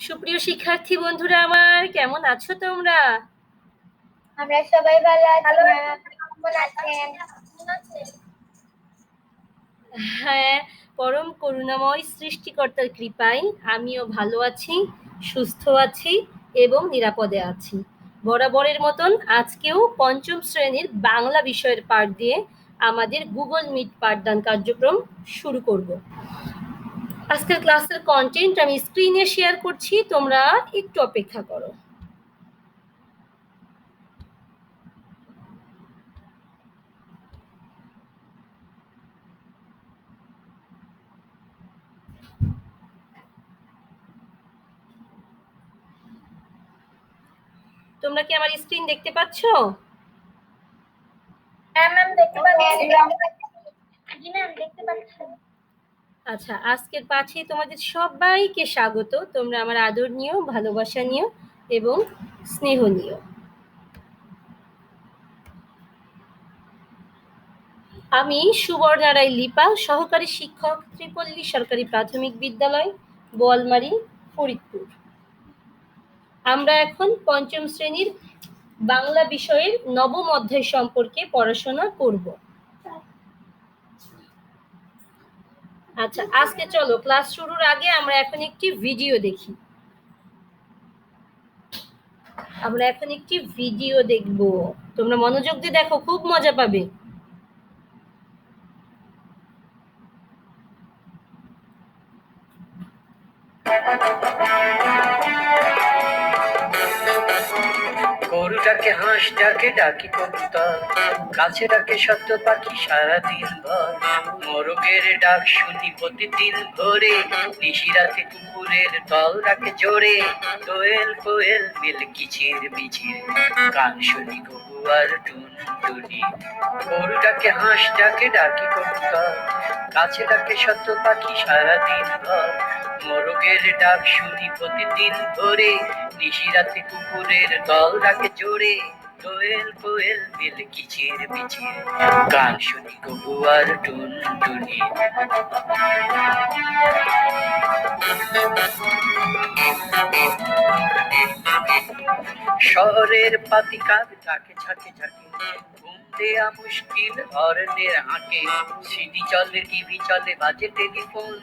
সুপ্রিয় শিক্ষার্থী বন্ধুরা আমার কেমন আছো তোমরা? আমরা সবাই ভালো আছি। কেমন আছেন? হ্যাঁ পরম করুণাময় সৃষ্টিকর্তার কৃপায় আমিও ভালো আছি সুস্থ আছি এবং নিরাপদে আছি। বরাবরের মতন আজকেও পঞ্চম শ্রেণির বাংলা বিষয়ের পাঠ দিয়ে আমাদের গুগল মিট পাঠদান কার্যক্রম শুরু করব। আজকের ক্লাসের কন্টেন্ট আমি স্ক্রিনে শেয়ার করছি তোমরা একটু অপেক্ষা করো। তোমরা কি আমার স্ক্রিন দেখতে পাচ্ছ? হ্যাঁ ম্যাম দেখতে পাচ্ছি। জি ম্যাম দেখতে পাচ্ছি। আচ্ছা আজকের পাঠে তোমাদের সবাইকে স্বাগত। তোমরা আমার আদর নিও, ভালোবাসা নিও এবং স্নেহ নিও। আমি সুবর্ণা রায় লিপা, সহকারী শিক্ষক, ত্রিপল্লী সরকারি প্রাথমিক বিদ্যালয়, বোয়ালমারি, ফরিদপুর। আমরা এখন পঞ্চম শ্রেণির বাংলা বিষয়ের নবম অধ্যায় সম্পর্কে পড়াশোনা করব। আচ্ছা আজকে চলো ক্লাস শুরুর আগে আমরা এখন একটি ভিডিও দেখি। আমরা এখন একটি ভিডিও দেখব। তোমরা মনোযোগ দিয়ে দেখো, খুব মজা পাবে। গরু ডাকে হাঁস, ডাকে ডাকি কবুতর কাছে ডাকে সত্য পাখি, সারাদিন ভর। মোরগের ডাক শুনি প্রতিদিন ভোরে। নিশিরাতে কুকুরের দল ডাকে জোরে। কোয়েল কোয়েল মিল কিচির মিচির। গান শুনি গবু আর টুন টুনি গরু ডাকে হাঁস, ডাকে ডাকি কবুতর কাছে ডাকে সত্য পাখি, সারাদিন ভর। মোরগের ডাক শুনি প্রতিদিন ভোরে। নিশিরাতে কুকুরের দল ডাকে জোরে। কোয়েল কোয়েল মিল কিচির মিচির। গান শুনি কবুয়ার টুন টুনি শহরের পাতি কাক ঝাঁকে ঝাঁকে ঝাঁকে। দেয়া মুশকিল হরনের হাঁকে সিডি চলে, টিভি চলে, বাজে টেলিফোন।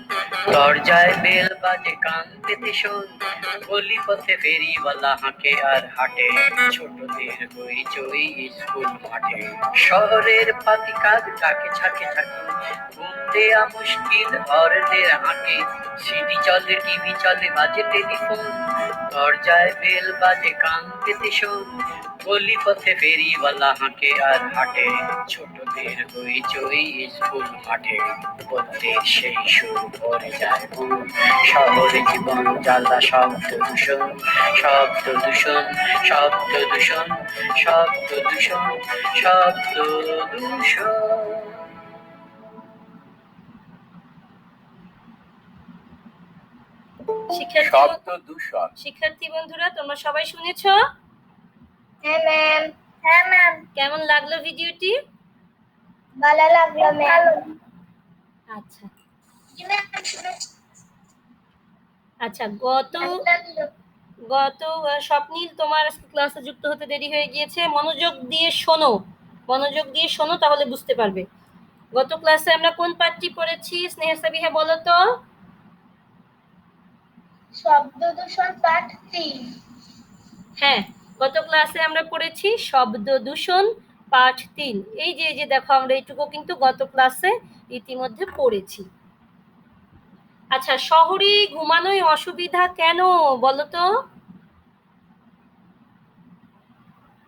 দরজায় বেল বাজে, কান পেতে শোন। গলি পথে ফেরিওয়ালা হাঁকে আর হাঁটে। ছোটদের হই চই স্কুল মাঠে। শহরের পাতি কাক ঝাঁকে ঝাঁকে। ঝাঁকে ঘুম দেয়া মুশকিল হরনের হাঁকে সিডি চলে, টিভি চলে, বাজে টেলিফোন। দরজায় বেল বাজে, কান পেতে শোন। গলি পথে ফেরিওয়ালা হাঁকে আর হাঁটে। ছোটদের হই চই স্কুল মাঠে। প্রত্যেক সেই সুর ভরে যায় মন। শহরে জীবন জ্বালা শব্দ দূষণ শব্দ দূষণ শব্দ দূষণ শব্দ দূষণ শব্দ দূষণ। শিক্ষার্থী শব্দ দূষণ। শিক্ষার্থী বন্ধুরা তোমরা সবাই শুনেছ? হ্যাঁ ম্যাম হ্যাঁ ম্যাম কেমন লাগল ভিডিওটি? ভালো লাগল ম্যাম আচ্ছা। আচ্ছা গত গত স্বপ্নীল তোমার ক্লাসে যুক্ত হতে দেরি হয়ে গিয়েছে। মনোযোগ দিয়ে শোনো। মনোযোগ দিয়ে শোনো তাহলে বুঝতে পারবে। গত ক্লাসে আমরা কোন পাঠটি পড়েছি? স্নেহা সাবিহা বলো তো। শব্দ দূষণ পাঠ তিন। হ্যাঁ। গত ক্লাসে আমরা পড়েছি শব্দ দূষণ পাঠ তিন। এই যে এই যে দেখো আমরা এইটুকু কিন্তু গত ক্লাসে ইতিমধ্যে পড়েছি। আচ্ছা শহরে ঘুমানোই অসুবিধা কেন বলো তো?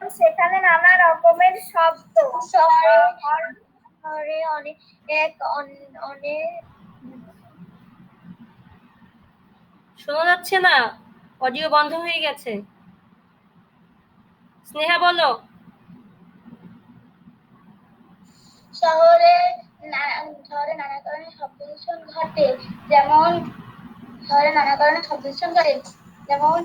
সেখানে নানা রকমের শব্দ। শহরে অনেক অনেক শোনা যাচ্ছে না? অডিও বন্ধ হয়ে গেছে। স্নেহা, বলো। শহরে শহরে নানা কারণে শব্দ দূষণ ঘটে। যেমন, শহরে নানা কারণে শব্দ দূষণ ঘটে। যেমন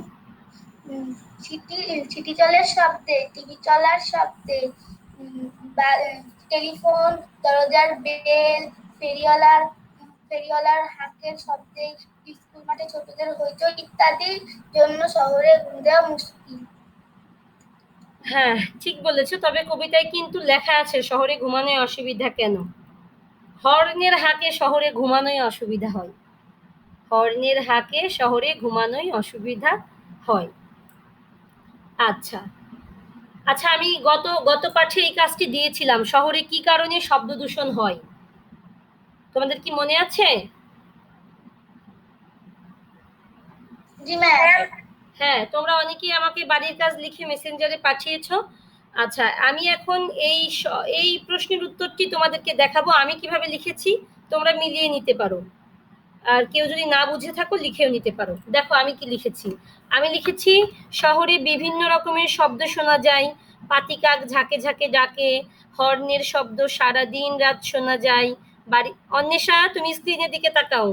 সিটি সিটি চলার শব্দে টিভি চলার শব্দে টেলিফোন দরজার বেল ফেরিওয়ালার ফেরিওয়ালার হাঁকের শব্দে, স্কুল মাঠে ছোটদের হইচই ইত্যাদির জন্য শহরে ঘুম দেওয়া মুশকিল। হ্যাঁ ঠিক বলেছ। তবে কবিতায় কিন্তু লেখা আছে শহরে ঘুমানোয় অসুবিধা কেন? হর্নের হাকে শহরে ঘুমানোয় অসুবিধা হয়। হর্নের হাকে শহরে ঘুমানোই অসুবিধা হয়। আচ্ছা। আচ্ছা আমি গত গত পাঠে এই কাজটি দিয়েছিলাম। শহরে কি কারণে শব্দ দূষণ হয়? তোমাদের কি মনে আছে? জি ম্যাম হ্যাঁ তোমরা অনেকেই আমাকে বাড়ির কাজ লিখে মেসেঞ্জারে পাঠিয়েছো। আচ্ছা আমি এখন এই এই প্রশ্নের উত্তরটি তোমাদেরকে দেখাবো। আমি কীভাবে লিখেছি তোমরা মিলিয়ে নিতে পারো। আর কেউ যদি না বুঝে থাকো, লিখেও নিতে পারো। দেখো, আমি কি লিখেছি। আমি লিখেছি, শহরে বিভিন্ন রকমের শব্দ শোনা যায়। পাতিকাক ঝাঁকে ঝাঁকে ডাকে, হর্নের শব্দ সারা দিন রাত শোনা যায়। বাড়ি, অন্বেষা, তুমি স্ক্রিনের দিকে তাকাও।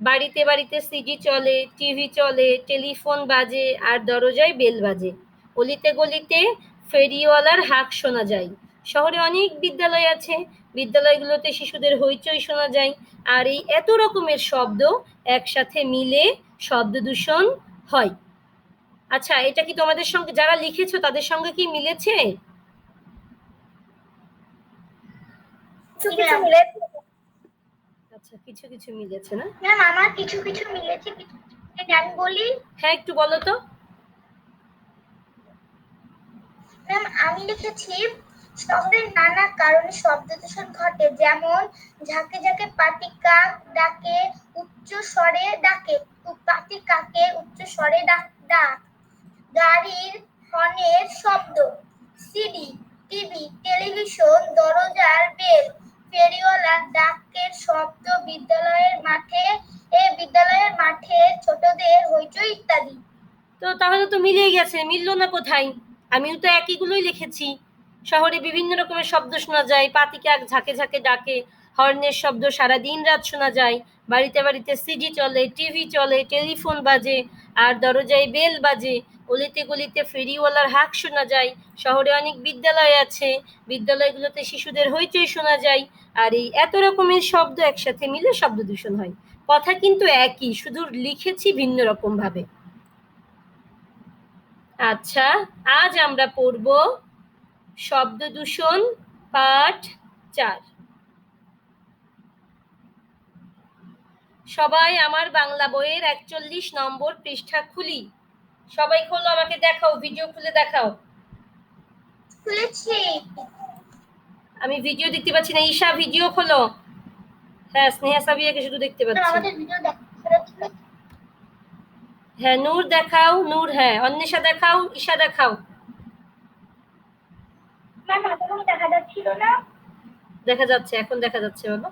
বাড়িতে বাড়িতে সিডি চলে টিভি চলে, টেলিফোন বাজে আর দরজায় বেল বাজে। অলিতে গলিতে ফেরিওয়ালার হাঁক শোনা যায়। শহরে অনেক বিদ্যালয় আছে। বিদ্যালয়গুলোতে শিশুদের হইচই শোনা যায় আর এই এত রকমের শব্দ একসাথে মিলে শব্দ দূষণ হয়। আচ্ছা এটা কি তোমাদের সঙ্গে, যারা লিখেছো তাদের সঙ্গে কি মিলেছে। আচ্ছা কিছু কিছু মিলেছে না ম্যাম আমার কিছু কিছু মিলেছে কিছু। আমি বলি হ্যাঁ একটু বলো তো ম্যাম আমি লিখেছি শহরের নানা কারণে শব্দ দূষণ ঘটে যেমন ঝাঁকে ঝাঁকে পাতি কাক ডাকে উচ্চ স্বরে ডাকে পাতি কাকে উচ্চ স্বরে ডাক ডাক গাড়ির হর্নের শব্দ সিডি টিভি টেলিভিশন দরজার বেল ফেরিওয়ালার ডাকের শব্দ বিদ্যালয়ের মাঠে, এ বিদ্যালয়ের মাঠে ছোটদের হইচই ইত্যাদি। তো তাহলে তো মিলেই গেছে, মিললো না কোথায়? আমিও তো একইগুলোই লিখেছি। শহরে বিভিন্ন রকমের শব্দ শোনা যায়, পাতিকে এক ঝাঁকে ঝাঁকে ডাকে হর্নের শব্দ সারা দিন রাত শোনা যায়। বাড়িতে বাড়িতে সিডি চলে টিভি চলে, টেলিফোন বাজে, আর দরজায় বেল বাজে। অলিতে গলিতে ফেরিওয়ালার হাঁক শোনা যায়। শহরে অনেক বিদ্যালয় আছে। বিদ্যালয়গুলোতে শিশুদের হইচই শোনা যায়। আর এই এত রকমের শব্দ একসাথে মিলে শব্দ দূষণ হয়। কথা কিন্তু একই, শুধু লিখেছি ভিন্ন রকম ভাবে আচ্ছা আজ আমরা পড়ব শব্দ দূষণ পাঠ চার। সবাই আমার বাংলা বইয়ের একচল্লিশ নম্বর পৃষ্ঠা খুলি। সবাই খোলো আমাকে দেখাও ভিডিও খুলে দেখাও। খুলেছি। আমি ভিডিও দেখতে পাচ্ছি না। ঈশা ভিডিও খোলো। হ্যাঁ স্নেহা সাবিয়াকে শুধু দেখতে পাচ্ছি। হ্যাঁ নূর দেখাও নূর হ্যাঁ। অন্বেষা দেখাও ঈশা দেখাও। দেখা যাচ্ছিল না। দেখা যাচ্ছে এখন দেখা যাচ্ছে বাবা।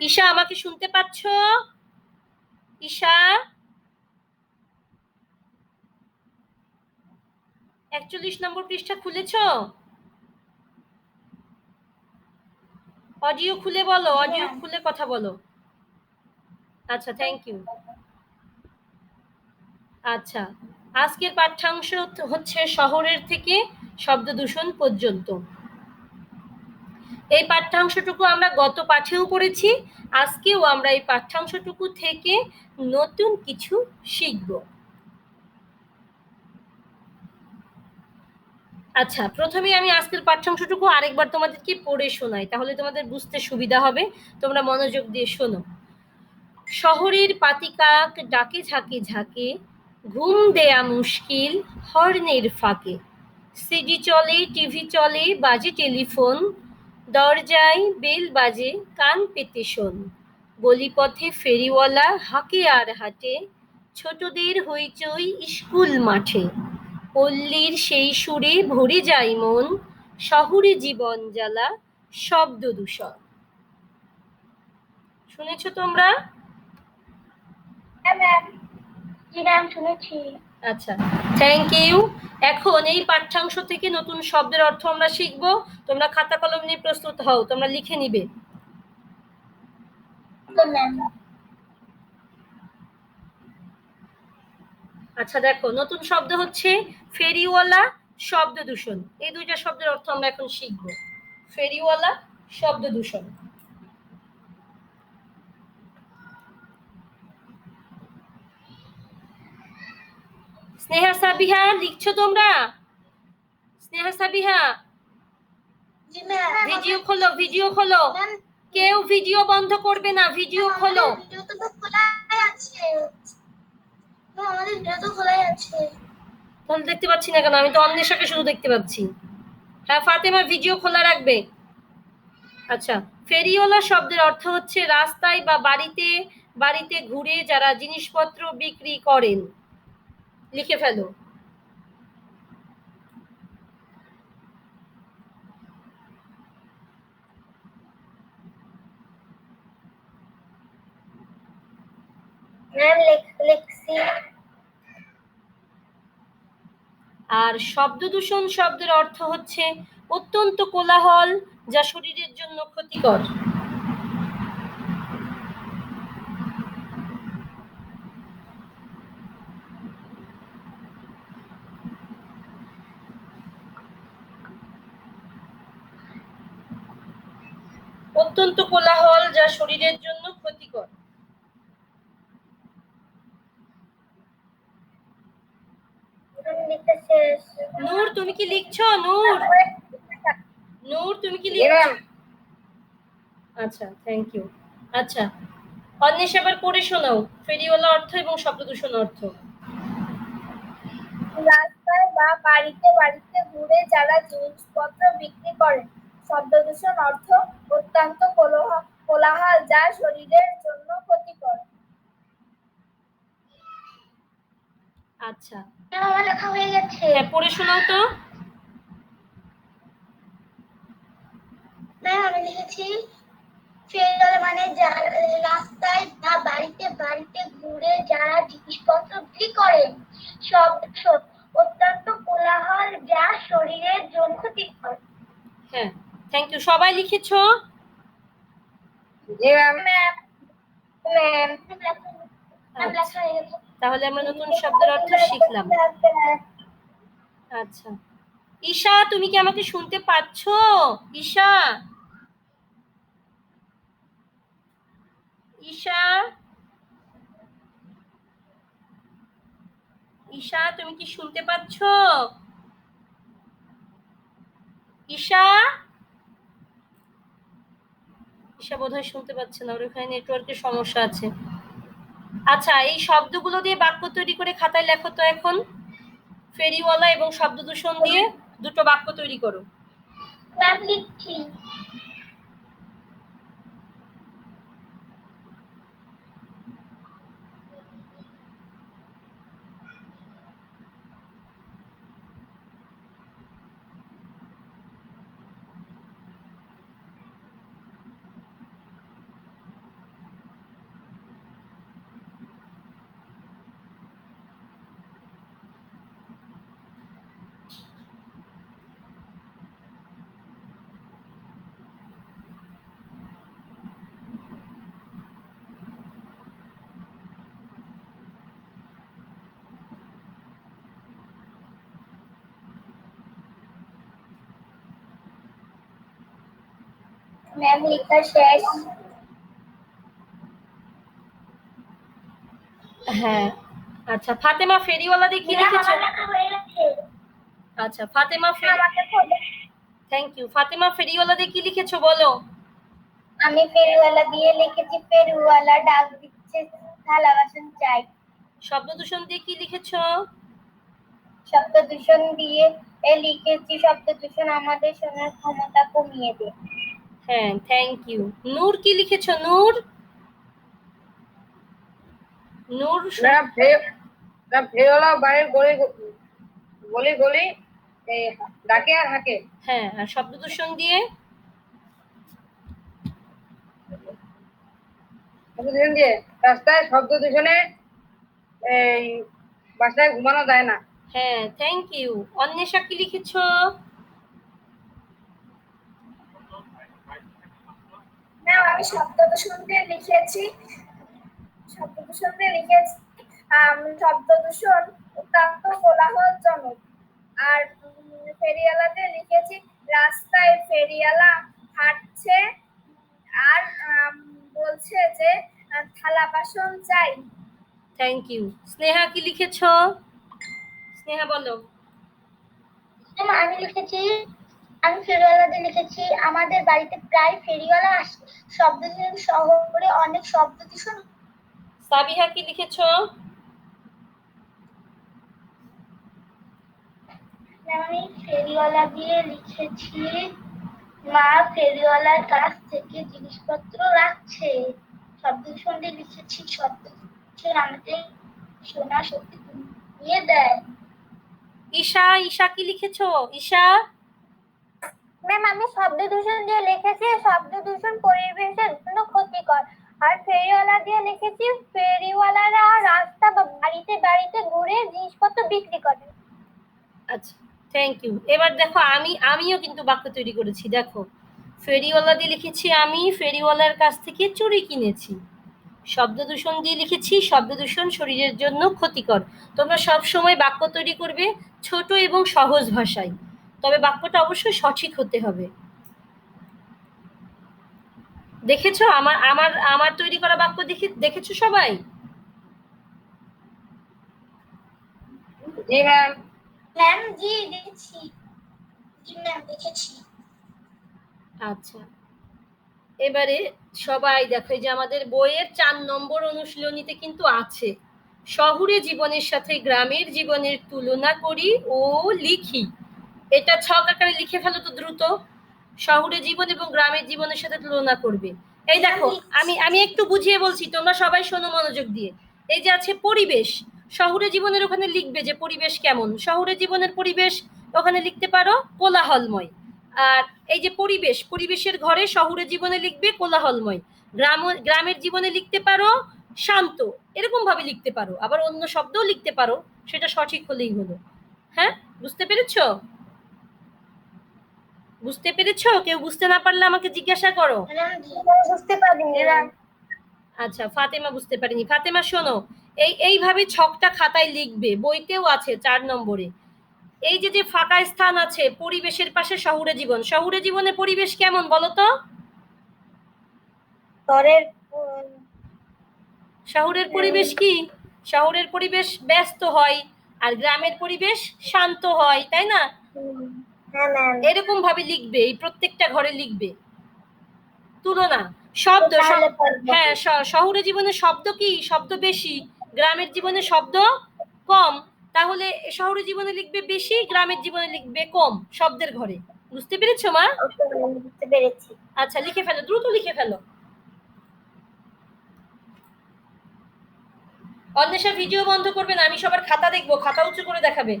ঈশা আমাকে শুনতে পাচ্ছ? ঈশা? একচল্লিশ নম্বর পৃষ্ঠা খুলেছ? অডিও খুলে বলো অডিও হ্যাঁ। খুলে কথা বলো। আচ্ছা থ্যাংক ইউ আচ্ছা আজকের পাঠ্যাংশ হচ্ছে শহরের থেকে শব্দ দূষণ পর্যন্ত। এই পাঠ্যাংশটুকু আমরা গত পাঠেও পড়েছি, আজকেও আমরা এই পাঠ্যাংশটুকু থেকে নতুন কিছু শিখব। আচ্ছা প্রথমে আমি আজকের পাঠ্যাংশটুকু আরেকবার তোমাদেরকে পড়ে শোনাই, তাহলে তোমাদের বুঝতে সুবিধা হবে, তোমরা মনোযোগ দিয়ে শোনো। শহরের পাতিকাক ডাকে ঝাঁকে ঝাঁকে, ঘুম দেয়া মুশকিল হর্নের ফাঁকে। সিডি চলে, টিভি চলে, বাজে টেলিফোন দরজায় বেল বাজে, কান পেতে শোন গলিপথে ফেরিওয়ালা হাঁকে আর হাঁটে, ছোটদের হইচই স্কুল মাঠে। পল্লীর সেই সুরে ভরে যায় মন, শহরে জীবন জ্বালা, শব্দ দূষণ। শুনেছো তোমরা? হ্যাঁ ম্যাম শুনেছি। আচ্ছা থ্যাংক ইউ এখন এই পাঠ্যাংশ থেকে নতুন শব্দের অর্থ আমরা শিখব। তোমরা খাতা কলম নিয়ে প্রস্তুত হও, তোমরা লিখে নিবে। আচ্ছা দেখো, নতুন শব্দ হচ্ছে ফেরিওয়ালা শব্দ দূষণ। এই দুইটা শব্দের অর্থ আমরা এখন শিখব। ফেরিওয়ালা শব্দ দূষণ। স্নেহা সাবিহা, লিখছো তোমরা? স্নেহা সাবিহা? ভিডিও খোলো ভিডিও খোলো। কেউ ভিডিও বন্ধ করবে না, ভিডিও খোলো। তাহলে দেখতে পাচ্ছি না কেন, আমি তো অন্বেষাকে শুধু দেখতে পাচ্ছি। হ্যাঁ ফাতেমা, ভিডিও খোলা রাখবে। আচ্ছা ফেরিওয়ালা শব্দের অর্থ হচ্ছে রাস্তায় বা বাড়িতে বাড়িতে ঘুরে যারা জিনিসপত্র বিক্রি করেন। লিখে ফেলো। আর শব্দ দূষণ শব্দের অর্থ হচ্ছে অত্যন্ত কোলাহল যা শরীরের জন্য ক্ষতিকর অত্যন্ত কোলাহল যা শরীরের জন্য ক্ষতিকর। নূর তুমি কি লিখছো? নূর। নূর তুমি কি লিখছো? আচ্ছা থ্যাংক ইউ আচ্ছা অন্বেষ এবার পড়ে শোনাও। ফেরিওয়ালা অর্থ এবং শব্দ দূষণ অর্থ। রাস্তায় বা বাড়িতে বাড়িতে ঘুরে যারা জিনিসপত্র বিক্রি করেন শব্দ দূষণ অর্থ অত্যন্ত কোলাহ- কোলাহল যা শরীরের জন্য ক্ষতিকর। আচ্ছা। লেখা হয়ে গেছে। হ্যাঁ পড়ে শোনাও তো। ম্যাম আমি লিখেছি ফেরিওয়ালা মানে যারা রাস্তায় বা বাড়িতে বাড়িতে ঘুরে যারা জিনিসপত্র বিক্রি করেন সব সব অত্যন্ত কোলাহল যা শরীরের জন্য ক্ষতিকর। হ্যাঁ। থ্যাংক ইউ সবাই লিখেছো? গেছে তাহলে আমরা নতুন শব্দের অর্থ শিখলাম। আচ্ছা। ঈশা তুমি কি আমাকে শুনতে পাচ্ছো? ঈশা? ঈশা? ঈশা তুমি কি শুনতে পাচ্ছো? ঈশা? ঈশা বোধহয় শুনতে পাচ্ছে না, ওর ওখানে নেটওয়ার্কের সমস্যা আছে। আচ্ছা এই শব্দগুলো দিয়ে বাক্য তৈরি করে খাতায় লেখো তো এখন। ফেরিওয়ালা এবং শব্দ দূষণ দিয়ে দুটো বাক্য তৈরি করো। ম্যাম লেখা শেষ হ্যাঁ। আচ্ছা ফাতেমা ফেরিওয়ালা হয়ে গেছে। আচ্ছা ফাতেমা। থ্যাংক ইউ ফাতেমা ফেরিওয়ালা দিয়ে কি লিখেছো বলো? আমি ফেরিওয়ালা দিয়ে লিখেছি ফেরিওয়ালা ডাক দিচ্ছে থালা বাসন চাই। শব্দ দূষণ দিয়ে কি লিখেছো? শব্দ দূষণ দিয়ে এ লিখেছি শব্দ দূষণ আমাদের শোনার ক্ষমতা কমিয়ে দেয় হ্যাঁ থ্যাংক ইউ নূর কি লিখেছো নূর? নূর ম্যাম ফেরিওয়ালা বাড়ির গলি গলি গলি ডাকে আর হাঁকে। হ্যাঁ আর শব্দ দূষণ দিয়ে? শব্দ দূষণ দিয়ে? রাস্তায় শব্দ দূষণে এই বাসায় ঘুমানো যায় না। হ্যাঁ থ্যাংক ইউ অন্বেষা কি লিখেছো? ম্যাম আমি শব্দ দূষণ দিয়ে লিখেছি। শব্দ দূষণ দিয়ে লিখেছি আম, শব্দ অত্যন্ত কোলাহলজনক আর উম, ফেরিওয়ালাতে লিখেছি রাস্তায় ফেরিওয়ালা হাঁটছে আর বলছে যে থালা বাসন চাই। থ্যাংক ইউ স্নেহা কি লিখেছো? স্নেহা বলো। আমি লিখেছি আমি ফেরিওয়ালা দিয়ে লিখেছি আমাদের বাড়িতে প্রায় ফেরিওয়ালা আসে শব্দ দূষণ শহরে অনেক শব্দ দূষণ সাবিহা কি লিখেছো? আমি ফেরিওয়ালা দিয়ে লিখেছি মা ফেরিওয়ালার কাছ থেকে জিনিসপত্র রাখছে। শব্দ দূষণ দিয়ে লিখেছি শব্দ দূষণ আমাদের শোনা শক্তি কমিয়ে দেয়। ঈশা ঈশা কি লিখেছো? ঈশা? ম্যাম আমি শব্দ দূষণ দিয়ে লিখেছি শব্দ দূষণ পরিবেশের জন্য ক্ষতিকর। আর ফেরিওয়ালা দিয়ে লিখেছি, ফেরিওয়ালারা রাস্তা বা বাড়িতে বাড়িতে ঘুরে জিনিসপত্র বিক্রি করে। আচ্ছা থ্যাংক ইউ এবার দেখো, আমি, আমিও কিন্তু বাক্য তৈরি করেছি, দেখো। ফেরিওয়ালা দিয়ে লিখেছি, আমি ফেরিওয়ালার কাছ থেকে চুরি কিনেছি। শব্দ দূষণ দিয়ে লিখেছি, শব্দ দূষণ শরীরের জন্য ক্ষতিকর। তোমরা সব সময় বাক্য তৈরি করবে ছোট এবং সহজ ভাষায়। তবে বাক্যটা অবশ্যই সঠিক হতে হবে। দেখেছ? আমার আমার আমার তৈরি করা বাক্য দেখে দেখেছ সবাই? ম্যাম ম্যাম জি দেখেছি দেখেছি। আচ্ছা। এবারে সবাই দেখো এই যে আমাদের বইয়ের চার নম্বর অনুশীলনীতে কিন্তু আছে শহুরে জীবনের সাথে গ্রামের জীবনের তুলনা করি ও লিখি। এটা ছক আকারে লিখে ফেলো তো দ্রুত। শহুরে জীবন এবং গ্রামের জীবনের সাথে তুলনা করবে। এই দেখো, আমি আমি একটু বুঝিয়ে বলছি, তোমরা সবাই শোনো মনোযোগ দিয়ে। এই যে আছে পরিবেশ, শহুরে জীবনের ওখানে লিখবে যে পরিবেশ কেমন? শহুরে জীবনের পরিবেশ ওখানে লিখতে পারো কোলাহলময়। আর এই যে পরিবেশ, পরিবেশের ঘরে শহুরে জীবনে লিখবে কোলাহলময়। গ্রাম, গ্রামের জীবনে লিখতে পারো শান্ত। এরকম ভাবে লিখতে পারো। আবার অন্য শব্দও লিখতে পারো, সেটা সঠিক হলেই হলো। হ্যাঁ? বুঝতে পেরেছ? বুঝতে পেরেছ? কেউ বুঝতে না পারলে আমাকে জিজ্ঞাসা করো। বুঝতে পারিনি। আচ্ছা ফাতেমা বুঝতে পারিনি। ফাতেমা শোনো এই এইভাবে ছকটা খাতায় লিখবে বইতেও আছে চার নম্বরে। এই যে যে ফাঁকা স্থান আছে পরিবেশের পাশে শহুরে জীবন। শহুরে জীবনে পরিবেশ কেমন বলো তো? শহরের পরিবেশ কি? শহরের পরিবেশ ব্যস্ত হয় আর গ্রামের পরিবেশ শান্ত হয় তাই না? এরকম ভাবে লিখবে এই প্রত্যেকটা ঘরে লিখবে। তুলনা শব্দ। হ্যাঁ শহুরে জীবনে শব্দ কি? শব্দ বেশি গ্রামের জীবনে শব্দ কম। তাহলে শহুরে জীবনে লিখবে বেশি গ্রামের জীবনে লিখবে কম শব্দের ঘরে। বুঝতে পেরেছ মা? বুঝতে পেরেছি। আচ্ছা লিখে ফেলো দ্রুত লিখে ফেলো। অন্বেষা ভিডিও বন্ধ করবে না আমি সবার খাতা দেখব খাতা উঁচু করে দেখাবে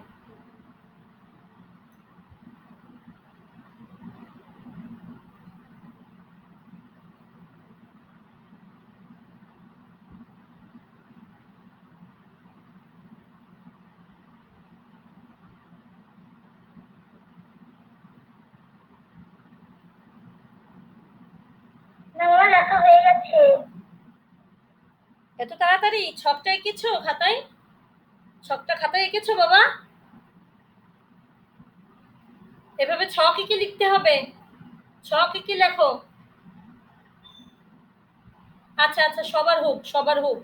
না আমার লেখা হয়ে গেছে এত তাড়াতাড়ি, ছকটা এঁকেছো খাতায়? ছকটা খাতায় এঁকেছো বাবা? এভাবে ছক কি লিখতে হবে। ছক কি লেখো। আচ্ছা আচ্ছা সবার হোক সবার হোক।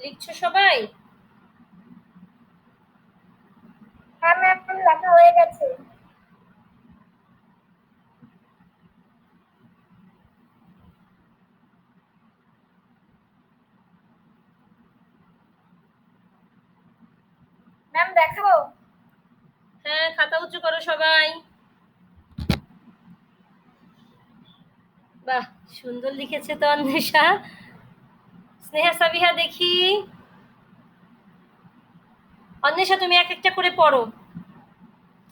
লিখছো সবাই? হ্যাঁ ম্যাম লেখা হয়ে গেছে। ম্যাম দেখাবো? হ্যাঁ খাতা উঁচু করো সবাই। বাহ সুন্দর লিখেছে তো অন্বেষা। স্নেহা সাবিহা দেখি। অন্বেষা তুমি এক একটা করে পড়ো।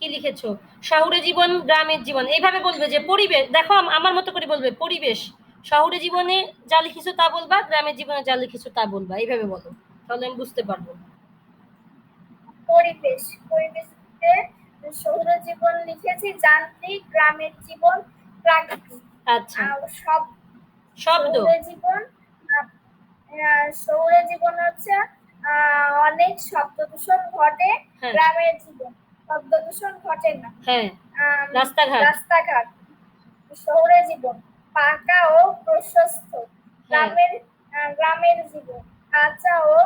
কি লিখেছো? শহুরে জীবন গ্রামের জীবন। এইভাবে বলবে যে পরিবেশ দেখো আমার মতো করে বলবে পরিবেশ। শহুরে জীবনে যা লিখেছো তা বলবা গ্রামের জীবনে যা লিখেছো তা বলবা। এইভাবে বলো। তাহলে আমি বুঝতে পারব। পরিবেশ। পরিবেশে শহুর জীবন লিখেছি যান্ত্রিক গ্রামের জীবন প্রাকৃতিক। আচ্ছা। সব শব্দ। জীবন শহুরে জীবন হচ্ছে অনেক শব্দ দূষণ ঘটে হ্যাঁ। গ্রামের জীবন। শব্দ দূষণ ঘটে না। হ্যাঁ রাস্তাঘাট। রাস্তাঘাট শহুরে জীবন পাকা ও প্রশস্ত। গ্রামের গ্রামের জীবন কাঁচা ও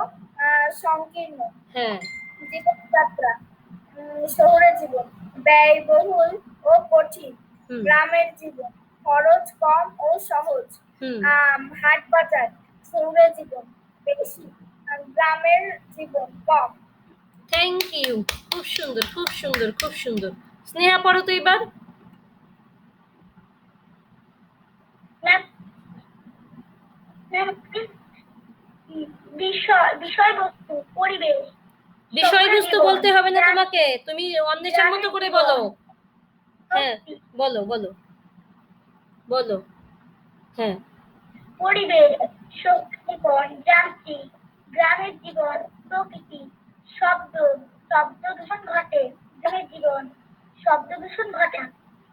সংকীর্ণ। হ্যাঁ। জীবনযাত্রা শহুরে জীবন ব্যয়বহুল ও কঠিন। গ্রামের জীবন খরচ কম ও সহজ। হাট বাজার শহুরে জীবন বেশি আর গ্রামের জীবন কম। থ্যাংক ইউ খুব সুন্দর খুব সুন্দর খুব সুন্দর। স্নেহা পড়ো তো এবার। বিষয়বস্তু পরিবেশ। বিষয়বস্তু বলতে হবে না তোমাকে। তুমি অন্বেষার মতো করে বলো। হ্যাঁ বলো বলো। বলো। হ্যাঁ। পরিবেশ জীবন যান্ত্রিক, গ্রামের জীবন, প্রকৃতি, শব্দ শব্দ দূষণ ঘটে, গ্রামের জীবন, শব্দ দূষণ ঘটে,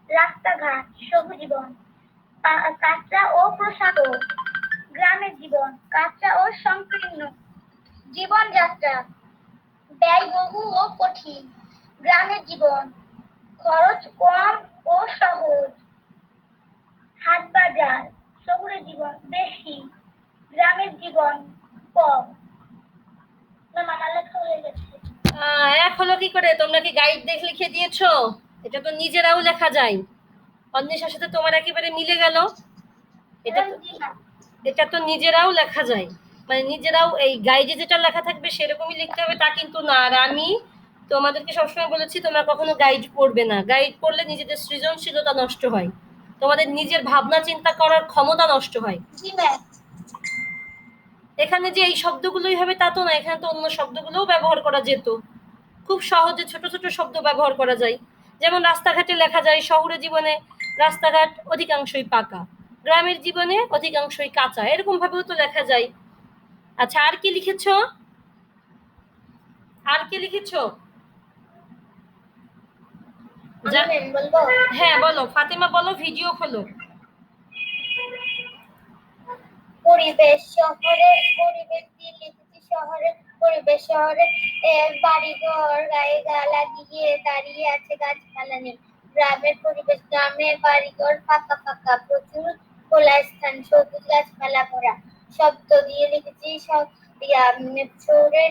রাস্তাঘাট, সবুজ জীবন কাঁচা ও প্রসাদ গ্রামের জীবন, কাঁচা ও সংকীর্ণ, জীবনযাত্রা ব্যয়বহু ও কঠিন, গ্রামের জীবন, খরচ কম ও সহজ, হাট বাজার শহুরে জীবন বেশি। গ্রামের জীবন কম। আমার লেখা হয়ে গেছে। এক হলো কি করে? তোমরা কি গাইড দেখে লিখে দিয়েছ? এটা তো নিজেরাও লেখা যায়। অন্বেষার সাথে তোমার একেবারে মিলে গেল। এটা এটা তো নিজেরাও লেখা যায়। মানে নিজেরাও এই গাইডে যেটা লেখা থাকবে সেরকমই লিখতে হবে তা কিন্তু না। আর আমি তোমাদেরকে সবসময় বলেছি তোমরা কখনো গাইড পড়বে না। গাইড পড়লে নিজেদের সৃজনশীলতা নষ্ট হয়। তোমাদের নিজের ভাবনা চিন্তা করার ক্ষমতা নষ্ট হয়। এখানে যে এই শব্দগুলোই হবে তা তো না এখানে তো অন্য শব্দগুলোও ব্যবহার করা যেত। খুব সহজে ছোট ছোট শব্দ ব্যবহার করা যায়। যেমন রাস্তাঘাটে লেখা যায় শহুরে জীবনে রাস্তাঘাট অধিকাংশই পাকা গ্রামের জীবনে অধিকাংশই কাঁচা এরকম ভাবেও তো লেখা যায়। আচ্ছা আর কি লিখেছ? আর কি লিখেছো? হ্যাঁ বলো। ফাতেমা বলো ভিডিও খোলো। পরিবেশ শহরে পরিবেশ শহরে পরিবেশ শহরে। বাড়ি ঘর গায়ে গা লাগিয়ে দাঁড়িয়ে আছে গাছপালা নেই গ্রামের পরিবেশ গ্রামে বাড়ি ঘর ফাঁকা ফাঁকা প্রচুর খোলা স্থান সবুজ গাছপালা ভরা। শব্দ দিয়ে লিখেছি শহরে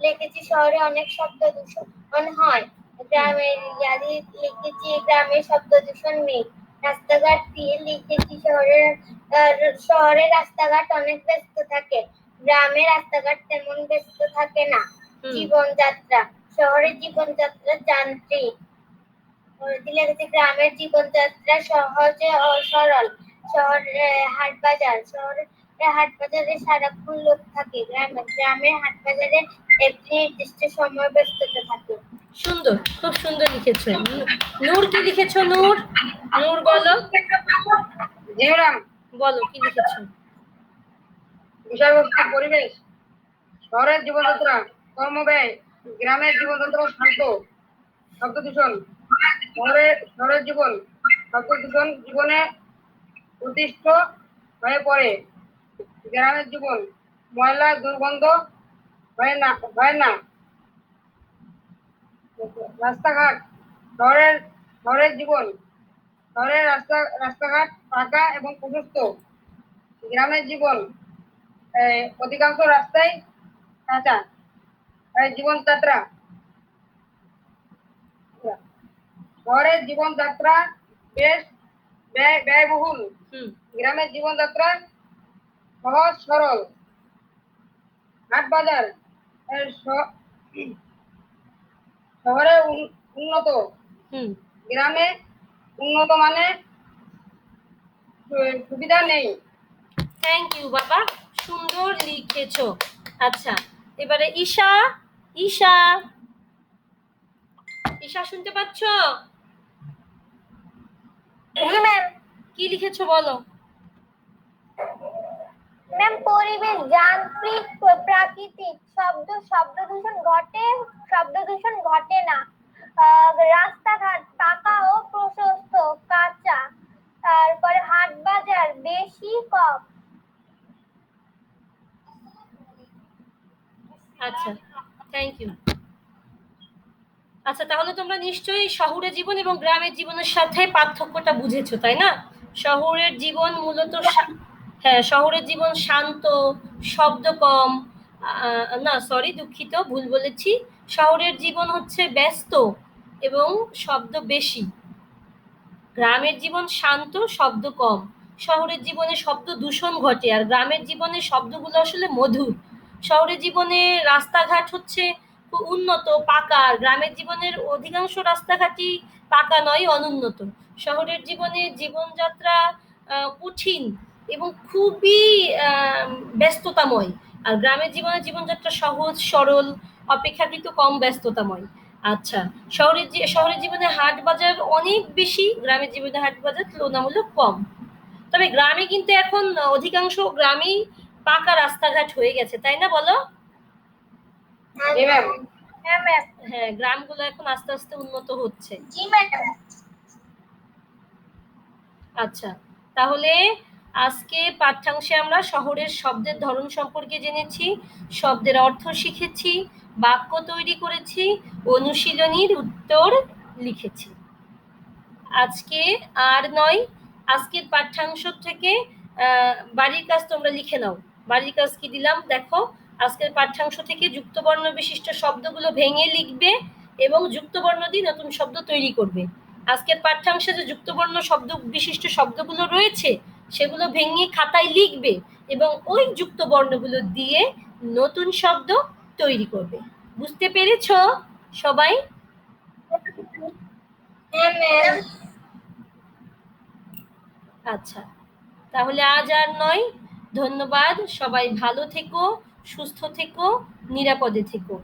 লিখেছি শহরে অনেক শব্দ দূষণ হয়। গ্রামের ইয়া দিয়ে লিখেছি গ্রামে শব্দ দূষণ নেই। রাস্তাঘাট দিয়ে লিখেছি শহরের শহরে রাস্তাঘাট অনেক ব্যস্ত থাকে। গ্রামে রাস্তাঘাট তেমন ব্যস্ত থাকে না। জীবনযাত্রা শহরের জীবনযাত্রা যান্ত্রিক। দিলে গ্রামের জীবনযাত্রা সহজে ও সরল। শহরে হাট বাজার শহরে হাট বাজারে সারাক্ষণ লোক থাকে। গ্রামে গ্রামের হাট বাজারে একটি নির্দিষ্ট সময় ব্যস্ততা থাকে। সুন্দর খুব সুন্দর লিখেছো। নূর কি লিখেছো নূর? নূর বলো। বলো কি লিখেছো? বিষয়বস্তু পরিবেশ। শহরের জীবনযাত্রা কর্মব্যয় গ্রামের জীবনযাত্রা শান্ত। শব্দ দূষণ। শহরের শহরের জীবন শব্দ দূষণ জীবনে প্রতিষ্ঠ হয়ে পড়ে। গ্রামের জীবন ময়লা দুর্গন্ধ হয় না হয় না। রাস্তাঘাট শহরের শহরের জীবন শহরের রাস্তা রাস্তাঘাট পাকা এবং প্রশস্ত। গ্রামের জীবন অধিকাংশ রাস্তায় কাঁচা। জীবনযাত্রা। শহরের জীবনযাত্রা বেশ ব্যয় ব্যয়বহুল। হুম। গ্রামের জীবনযাত্রা সহজ সরল। হাট বাজার শহরে উন্নত। গ্রামে উন্নত মানে সুবিধা নেই। থ্যাংক ইউ বাবা। সুন্দর লিখেছো। আচ্ছা এবারে ঈশা ঈশা। ঈশা শুনতে পাচ্ছ? কি লিখেছো বলো? ম্যাম, পরিবেশ, যান্ত্রিক প্রাকৃতিক শব্দ শব্দ দূষণ ঘটে, শব্দ দূষণ ঘটে না। রাস্তাঘাট পাকা ও প্রশস্ত, কাঁচা। তারপরে হাট বাজার বেশি কম। আচ্ছা থ্যাংক ইউ আচ্ছা তাহলে তোমরা নিশ্চয়ই শহরের জীবন এবং গ্রামের জীবনের সাথে পার্থক্যটা বুঝেছ, তাই না? শহরের জীবন মূলত হ্যাঁ শহরের জীবন শান্ত, শব্দ কম না সরি দুঃখিত, ভুল বলেছি। শহরের জীবন হচ্ছে ব্যস্ত এবং শব্দ বেশি। গ্রামের জীবন শান্ত, শব্দ কম। শহরের জীবনে শব্দ দূষণ ঘটে আর গ্রামের জীবনে শব্দগুলো আসলে মধুর। শহরের জীবনে রাস্তাঘাট হচ্ছে উন্নত, পাকা আর গ্রামের জীবনের অধিকাংশ রাস্তাঘাটই পাকা নয়, অনুন্নত। শহরের জীবনে জীবনযাত্রা কঠিন। এবং খুবই ব্যস্ততাময়। আর গ্রামের জীবনে জীবনযাত্রা সহজ সরল অপেক্ষাকৃত কম ব্যস্ততাময়। আচ্ছা শহরের শহরের জীবনে হাট বাজার অনেক বেশি গ্রামের জীবনে হাট বাজার তুলনামূলক কম। তবে গ্রামে কিন্তু এখন অধিকাংশ গ্রামেই পাকা রাস্তাঘাট হয়ে গেছে তাই না বলো? জি হ্যাঁ হ্যাঁ গ্রামগুলো এখন আস্তে আস্তে উন্নত হচ্ছে। আচ্ছা তাহলে আজকে পাঠ্যাংশে আমরা শহরের শব্দের ধরন সম্পর্কে জেনেছি, শব্দের অর্থ শিখেছি, বাক্য তৈরি করেছি, অনুশীলনীর উত্তর লিখেছি। আজকে আর নয়, আজকের পাঠ্যাংশ থেকে বাড়ির কাজ তোমরা লিখে নাও। বাড়ির কাজ কি দিলাম? দেখো, আজকের পাঠ্যাংশ থেকে যুক্তবর্ণ বিশিষ্ট শব্দগুলো ভেঙে লিখবে এবং যুক্তবর্ণ দিয়ে নতুন শব্দ তৈরি করবে। আজকের পাঠ্যাংশে যে যুক্তবর্ণ শব্দ বিশিষ্ট শব্দগুলো রয়েছে সেগুলো ভেঙে খাতায় লিখবে এবং ওই যুক্ত বর্ণগুলো দিয়ে নতুন শব্দ তৈরি করবে। বুঝতে পেরেছ সবাই? হ্যাঁ আচ্ছা তাহলে আজ আর নয়। ধন্যবাদ সবাই ভালো থেকো সুস্থ থেকো নিরাপদে থেকো।